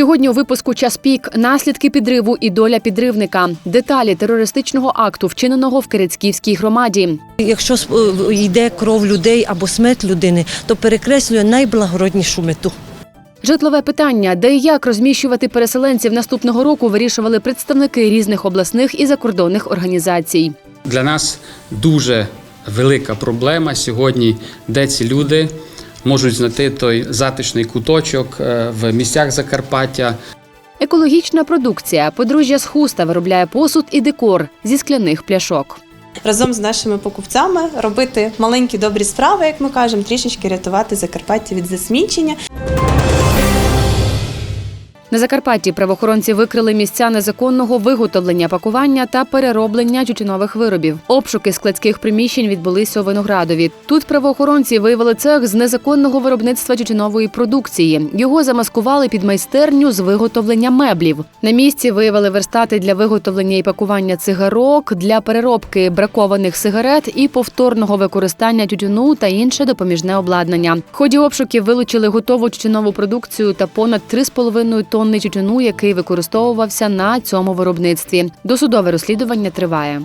Сьогодні у випуску час пік наслідки підриву і доля підривника, деталі терористичного акту, вчиненого в Кирицьківській громаді. Якщо е, йде кров людей або смерть людини, то перекреслює найблагороднішу мету. Житлове питання, де і як розміщувати переселенців наступного року, вирішували представники різних обласних і закордонних організацій. Для нас дуже велика проблема сьогодні, де ці люди можуть знайти той затишний куточок е, в місцях Закарпаття, Екологічна продукція. Подружжя з хуста виробляє посуд і декор зі скляних пляшок. разом з нашими покупцями робити маленькі добрі справи, як ми кажемо, трішечки рятувати Закарпаття від засмічення. На Закарпатті правоохоронці викрили місця незаконного виготовлення, пакування та перероблення тютюнових виробів. Обшуки складських приміщень відбулися у Виноградові. Тут правоохоронці виявили цех з незаконного виробництва тютюнової продукції. Його замаскували під майстерню з виготовлення меблів. На місці виявили верстати для виготовлення і пакування цигарок, для переробки бракованих сигарет і повторного використання тютюну та інше допоміжне обладнання. В ході обшуків вилучили готову тютюнову продукцію та понад 3,5 тонни тютюну, який використовувався на цьому виробництві. Досудове розслідування триває.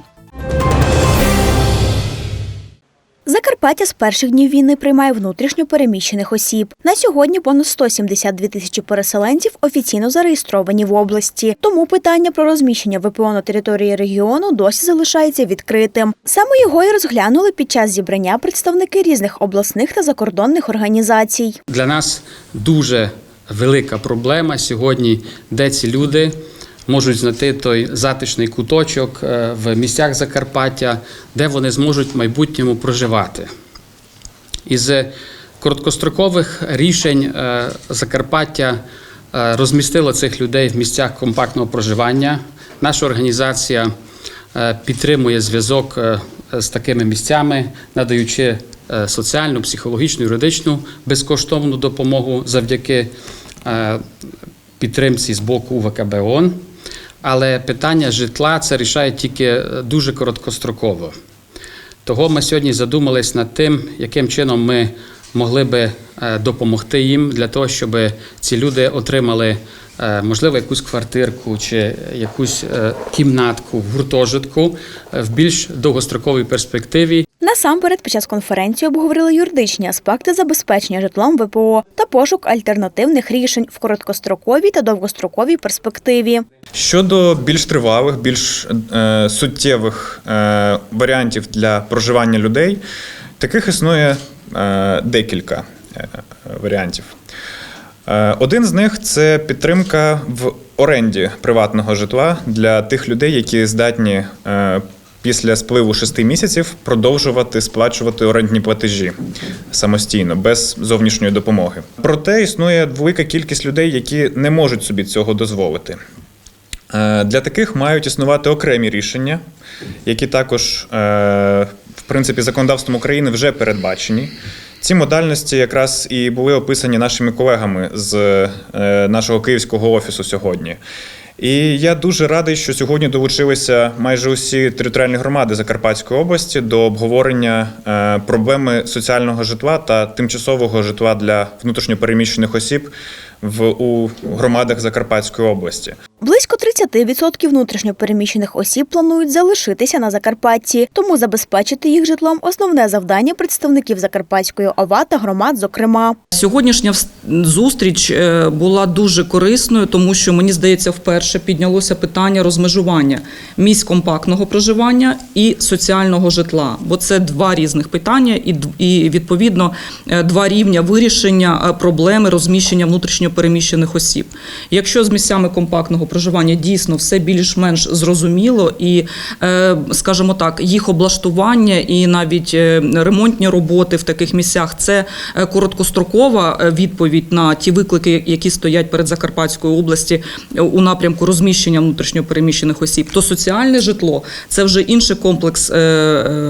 Закарпаття з перших днів війни приймає внутрішньо переміщених осіб. На сьогодні понад 172 тисячі переселенців офіційно зареєстровані в області. Тому питання про розміщення ВПО на території регіону досі залишається відкритим. Саме його і розглянули під час зібрання представники різних обласних та закордонних організацій. Для нас дуже велика проблема сьогодні, де ці люди можуть знайти той затишний куточок е, в місцях Закарпаття, де вони зможуть в майбутньому проживати. Із короткострокових рішень е, Закарпаття е, розмістило цих людей в місцях компактного проживання. Наша організація підтримує зв'язок з такими місцями, надаючи соціальну, психологічну, юридичну безкоштовну допомогу завдяки е, підтримці з боку УВКБ ООН. Але питання житла це рішає тільки е, дуже короткостроково. Того ми сьогодні задумались над тим, яким чином ми могли би е, допомогти їм для того, щоб ці люди отримали е, можливо якусь квартирку чи якусь е, кімнатку в гуртожитку е, в більш довгостроковій перспективі. Насамперед, під час конференції обговорили юридичні аспекти забезпечення житлом ВПО та пошук альтернативних рішень в короткостроковій та довгостроковій перспективі. Щодо більш тривалих, більш е, суттєвих е, варіантів для проживання людей, таких існує е, декілька е, варіантів. Е, один з них це підтримка в оренді приватного житла для тих людей, які здатні е, після спливу шести місяців продовжувати сплачувати орендні платежі самостійно, без зовнішньої допомоги. Проте існує велика кількість людей, які не можуть собі цього дозволити. Е, Для таких мають існувати окремі рішення, які також, е, в принципі, законодавством України вже передбачені. Ці модальності якраз і були описані нашими колегами з е, нашого київського офісу сьогодні. І я дуже радий, що сьогодні долучилися майже усі територіальні громади Закарпатської області до обговорення е, проблеми соціального житла та тимчасового житла для внутрішньопереміщених осіб в у громадах Закарпатської області. Близько 30% внутрішньопереміщених осіб планують залишитися на Закарпатті, тому забезпечити їх житлом основне завдання представників Закарпатської ОВА та громад, зокрема. Сьогоднішня зустріч е, була дуже корисною, тому що мені здається, вперше піднялося питання розмежування місць компактного проживання і соціального житла, бо це два різних питання, і відповідно е, два рівня вирішення е, проблеми розміщення внутрішньопереміщених осіб. Якщо з місцями компактного проживання дійсно все більш-менш зрозуміло, і, е, скажімо так, їх облаштування і навіть е, ремонтні роботи в таких місцях це е, короткострокова відповідь на ті виклики, які стоять перед Закарпатською області у напрямку розміщення внутрішньопереміщених осіб, то соціальне житло це вже інший комплекс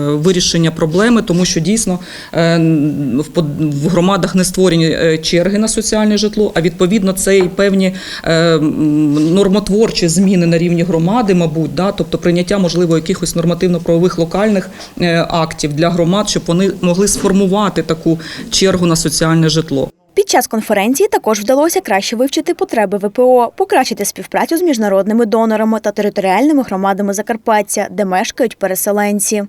вирішення проблеми, тому що дійсно в громадах не створені черги на соціальне житло, а відповідно це і певні м, нормотворчі зміни на рівні громади, мабуть, да, тобто прийняття можливо якихось нормативно-правових локальних е, актів для громад, щоб вони могли сформувати таку чергу на соціальне житло. Під час конференції також вдалося краще вивчити потреби ВПО, покращити співпрацю з міжнародними донорами та територіальними громадами Закарпаття, де мешкають переселенці.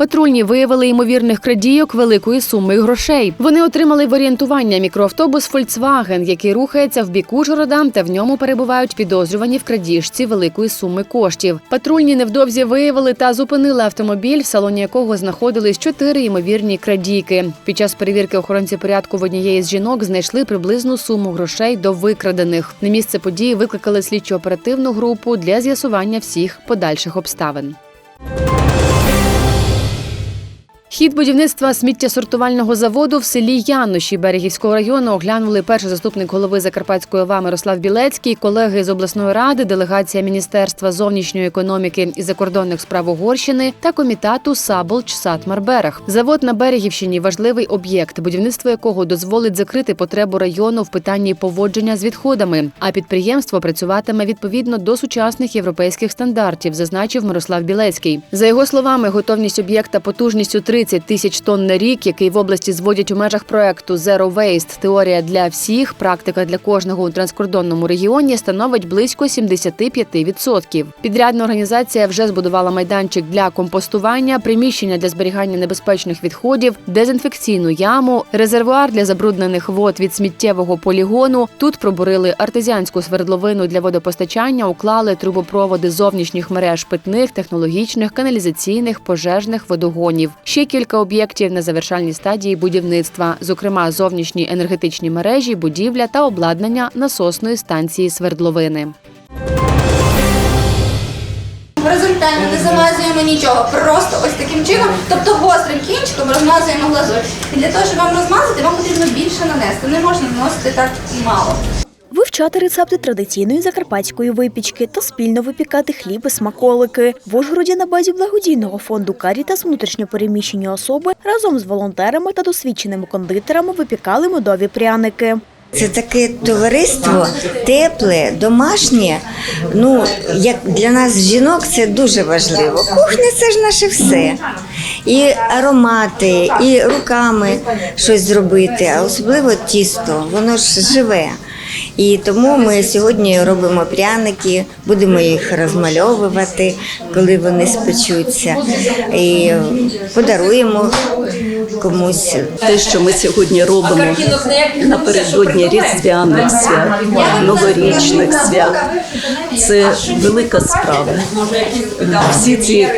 Патрульні виявили ймовірних крадійок великої суми грошей. Вони отримали в орієнтування мікроавтобус Volkswagen, який рухається в бік Ужгорода, та в ньому перебувають підозрювані в крадіжці великої суми коштів. Патрульні невдовзі виявили та зупинили автомобіль, в салоні якого знаходились чотири ймовірні крадійки. Під час перевірки охоронці порядку в однієї з жінок знайшли приблизну суму грошей до викрадених. На місце події викликали слідчо-оперативну групу для з'ясування всіх подальших обставин. Хід будівництва сміттєсортувального заводу в селі Яноші Берегівського району оглянули перший заступник голови Закарпатської ОВА Мирослав Білецький, колеги з обласної ради, делегація Міністерства зовнішньої економіки і закордонних справ Угорщини та комітету Саболч Сатмарберег. Завод на Берегівщині важливий об'єкт, будівництво якого дозволить закрити потребу району в питанні поводження з відходами. А підприємство працюватиме відповідно до сучасних європейських стандартів, зазначив Мирослав Білецький. За його словами, готовність об'єкта потужністю 30 тисяч тонн на рік, який в області зводять у межах проекту Zero Waste – теорія для всіх, практика для кожного у транскордонному регіоні становить близько 75%. Підрядна організація вже збудувала майданчик для компостування, приміщення для зберігання небезпечних відходів, дезінфекційну яму, резервуар для забруднених вод від сміттєвого полігону. Тут пробурили артезіанську свердловину для водопостачання, уклали трубопроводи зовнішніх мереж питних, технологічних, каналізаційних, пожежних водогонів. Ще кілька об'єктів на завершальній стадії будівництва, зокрема зовнішні енергетичні мережі, будівля та обладнання насосної станції свердловини. Горизонтально не замазуємо нічого, просто ось таким чином, тобто гострим кінчиком розмазуємо глазурь. І для того, щоб вам розмазати, вам потрібно більше нанести. Не можна наносити так мало. Вивчати рецепти традиційної закарпатської випічки та спільно випікати хліб і смаколики. В Ужгороді на базі благодійного фонду Карітас внутрішньопереміщені особи разом з волонтерами та досвідченими кондитерами випікали медові пряники. Це таке товариство тепле, домашнє. Ну, як для нас, жінок, це дуже важливо. Кухня це ж наше все. І аромати, і руками щось зробити, а особливо тісто, воно ж живе. І тому ми сьогодні робимо пряники, будемо їх розмальовувати, коли вони спечуться, і подаруємо комусь. Те, що ми сьогодні робимо напередодні різдвяних свят, новорічних свят, це велика справа. Всі ці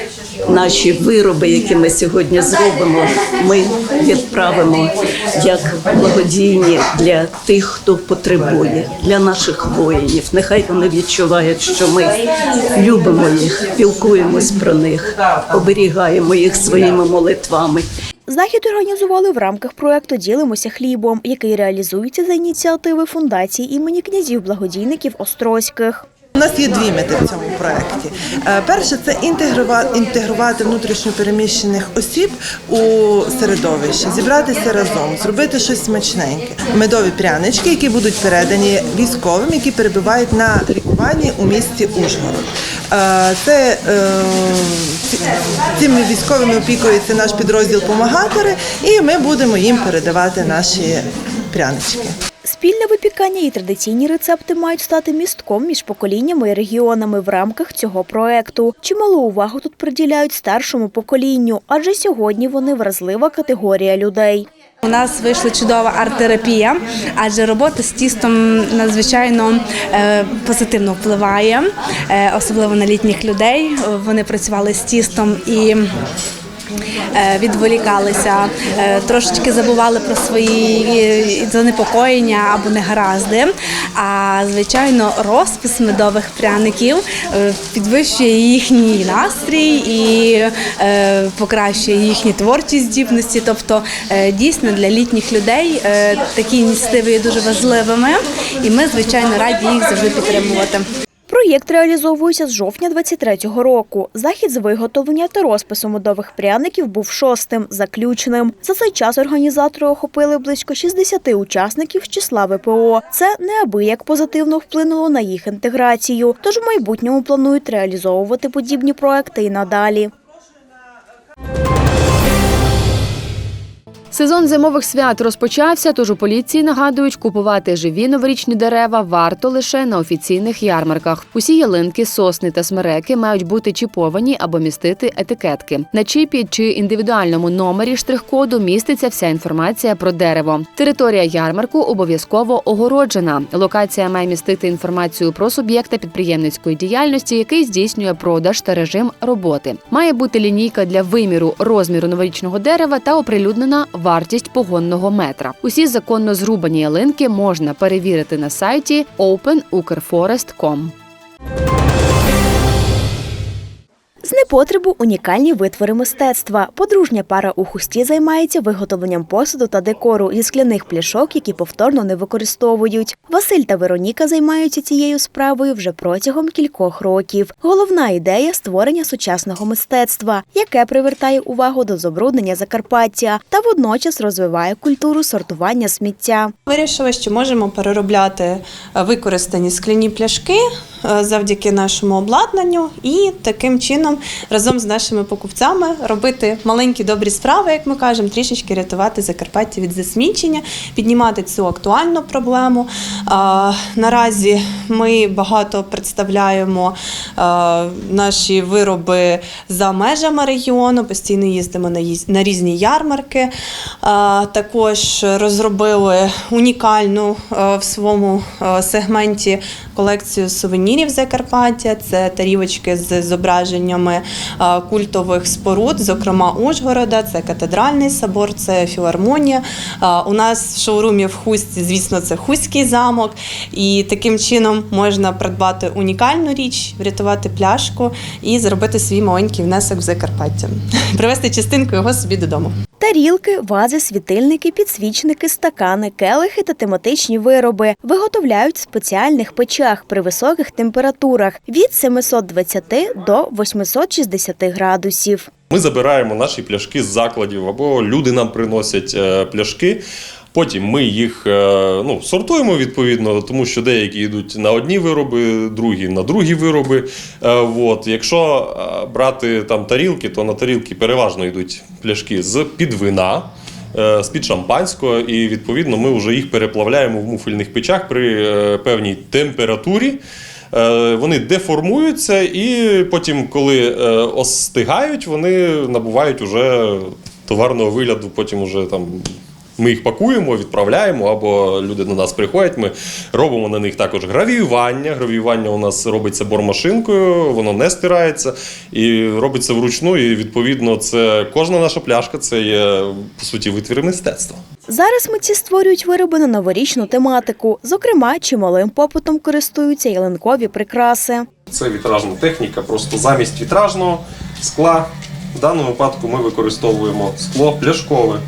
наші вироби, які ми сьогодні зробимо, ми відправимо як благодійні для тих, хто потребує, для наших воїнів. Нехай вони відчувають, що ми любимо їх, пілкуємось про них, оберігаємо їх своїми молитвами. Захід організували в рамках проекту Ділимося хлібом, який реалізується за ініціативи фундації імені князів благодійників Острозьких. У нас є дві мети в цьому проєкті. Е, Перше це інтегрува- інтегрувати внутрішньопереміщених осіб у середовище, зібратися разом, зробити щось смачненьке. Медові прянички, які будуть передані військовим, які перебувають на лікуванні у місті Ужгород. Е, Це е, цими військовими опікується наш підрозділ Помагатори, і ми будемо їм передавати наші прянички. Спільне випікання і традиційні рецепти мають стати містком між поколіннями і регіонами в рамках цього проекту. Чималу увагу тут приділяють старшому поколінню, адже сьогодні вони вразлива категорія людей. У нас вийшла чудова арт-терапія, адже робота з тістом надзвичайно е, позитивно впливає, е, особливо на літніх людей. Вони працювали з тістом і. Е, Відволікалися, е, трошечки забували про свої е, занепокоєння або негаразди. А звичайно, розпис медових пряників підвищує їхній настрій і покращує їхні творчі здібності. Тобто, дійсно для літніх людей такі ініціативи є дуже важливими, і ми, звичайно, раді їх завжди підтримувати. Проєкт реалізовується з жовтня 23-го року. Захід з виготовлення та розпису медових пряників був шостим, заключним. За цей час організатори охопили близько 60 учасників з числа ВПО. Це неабияк позитивно вплинуло на їх інтеграцію. Тож в майбутньому планують реалізовувати подібні проекти і надалі. Сезон зимових свят розпочався, тож у поліції нагадують, купувати живі новорічні дерева варто лише на офіційних ярмарках. Усі ялинки, сосни та смереки мають бути чіповані або містити етикетки. На чіпі чи індивідуальному номері штрих-коду міститься вся інформація про дерево. Територія ярмарку обов'язково огороджена. Локація має містити інформацію про суб'єкта підприємницької діяльності, який здійснює продаж та режим роботи. Має бути лінійка для виміру розміру новорічного дерева та оприлюднена вартість погонного метра. Усі законно зрубані ялинки можна перевірити на сайті openukrforest.com. З непотребу унікальні витвори мистецтва. Подружня пара у хусті займається виготовленням посуду та декору зі скляних пляшок, які повторно не використовують. Василь та Вероніка займаються цією справою вже протягом кількох років. Головна ідея створення сучасного мистецтва, яке привертає увагу до забруднення Закарпаття та водночас розвиває культуру сортування сміття. Вирішили, що можемо переробляти е, використані скляні пляшки е, завдяки нашому обладнанню, і таким чином разом з нашими покупцями робити маленькі добрі справи, як ми кажемо, трішечки рятувати Закарпаття від засмічення, піднімати цю актуальну проблему. Наразі ми багато представляємо наші вироби за межами регіону, постійно їздимо на різні ярмарки. Також розробили унікальну в своєму сегменті колекцію сувенірів Закарпаття. Це тарілочки з зображеннями культових споруд, зокрема Ужгорода, це катедральний собор, це філармонія. Е, У нас в шоурумі в Хусті, звісно, це Хуський замок. І таким чином можна придбати унікальну річ, врятувати пляшку і зробити свій маленький внесок в Закарпаття. Привезти частинку його собі додому. Тарілки, вази, світильники, підсвічники, стакани, келихи та тематичні вироби виготовляють в спеціальних печах при високих температурах від 720 до 860 градусів. Ми забираємо наші пляшки з закладів, або люди нам приносять е, пляшки. Потім ми їх е, ну, сортуємо відповідно, тому що деякі йдуть на одні вироби, другі на другі вироби. Е, От. Якщо брати там тарілки, то на тарілки переважно йдуть пляшки з під вина. е, З-під шампанського, і відповідно ми вже їх переплавляємо в муфельних печах при певній температурі. Е, Вони деформуються, і потім, коли е, остигають, вони набувають уже товарного вигляду. Потім уже там ми їх пакуємо, відправляємо, або люди до нас приходять. Ми робимо на них також гравіювання. Гравіювання у нас робиться бормашинкою, воно не стирається і робиться вручну. І відповідно, це кожна наша пляшка це є по суті витвір мистецтва. Зараз митці створюють вироби на новорічну тематику. Зокрема, чималим попитом користуються ялинкові прикраси. Це вітражна техніка, просто замість вітражного скла. В даному випадку ми використовуємо скло пляшкове.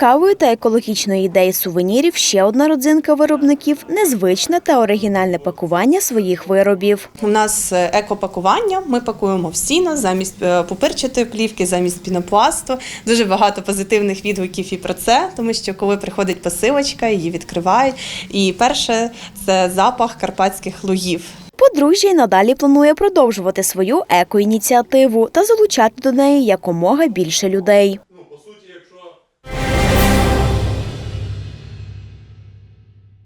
Цікавої та екологічної ідеї сувенірів, ще одна родзинка виробників незвичне та оригінальне пакування своїх виробів. У нас е, екопакування. Ми пакуємо в сіно замість е, пупирчатої плівки, замість пінопласту. Дуже багато позитивних відгуків і про це, тому що коли приходить посилочка, її відкривають. І перше це запах карпатських лугів. Подружжя й надалі планує продовжувати свою екоініціативу та залучати до неї якомога більше людей.